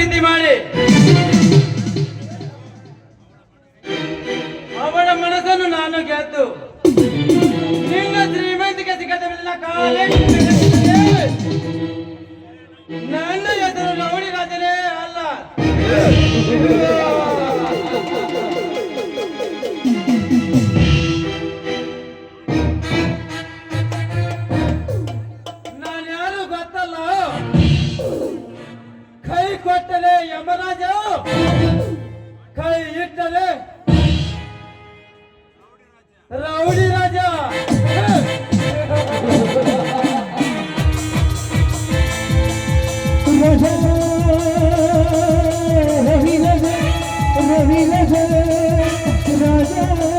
ಪ್ರೀತಿ ಮಾಡಿ ಅವಳ ಮನಸ್ಸನ್ನು ನಾನು ಗೆದ್ದು ನಿನ್ನ ಶ್ರೀಮಂತಿಕೆ ಸಿಗದ. ನನ್ನ ಹೆಸರು ರೌಡಿ ರಾಜನೇ ಅಲ್ಲ ಕೊಟ್ಟಲೆ ಯಮರಾಜ ಕೈ ಇಟ್ಟಲೆ ರೌಡಿ ರಾಜ ನಾನು ಯಾರು ಶ್ರೀಮಂತ ಕೆಟ್ಟ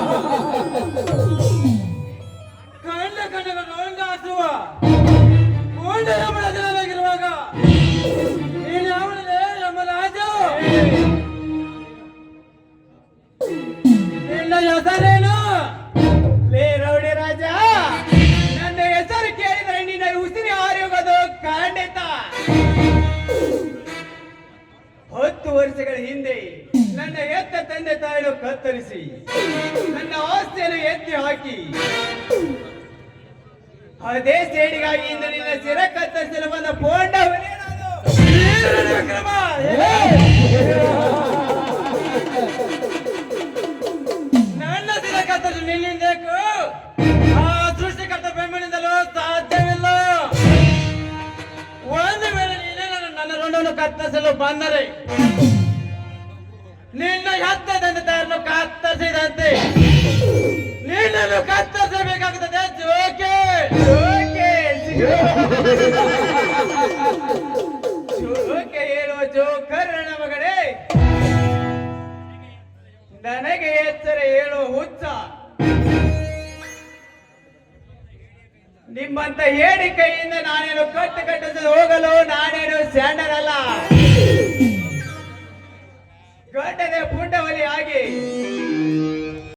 ತಂದೆ ತಾಯಿಯನ್ನು ಕತ್ತರಿಸಿ ನನ್ನ ಆಸ್ತಿಯನ್ನು ಎತ್ತಿ ಹಾಕಿ ಅದೇ ಸೇಡಿಗಾಗಿ ಇಂದು ನಿನ್ನ ಸಿರ ಕತ್ತರಿಸಲು ಬಂದ ಪೋಂಡ ವಿಕ್ರಮ! ನನ್ನ ಸಿರ ಕತ್ತರಿಸಲು ನಿನ್ನಿಂದ ಆ ಸೃಷ್ಟಿಕರ್ತ ಬೆಂಬಲಿಂದಲೂ ಸಾಧ್ಯವಿಲ್ಲ. ಒಂದು ವೇಳೆ ನೀನೇ ನನ್ನ ನನ್ನ ಋಣವನ್ನು ಕತ್ತರಿಸಲು ಬಂದರೆ ನಿನ್ನ ಹತ್ತದಂತೆ ತಾರನ್ನು ಕತ್ತರಿಸಿದಂತೆ. ನಿನ್ನನ್ನು ಕತ್ತರಿಸಬೇಕಾಗುತ್ತದೆ. ಜೋಕೆ ಜೋಕೆ ಹೇಳುವ ಜೋಕರ್ಣ ಮಗಳೇ. ನನಗೆ ಎಚ್ಚರ ಹೇಳುವ ಹುಚ್ಚ. ನಿಮ್ಮಂತ ಹೇಳಿ ಕೈಯಿಂದ ನಾನೇನು ಕಟ್ಟು ಕಟ್ಟಿಸಲು ಹೋಗಲು ನಾನೇನು ಸ್ಯಾಂಡರ್ ಅಲ್ಲ.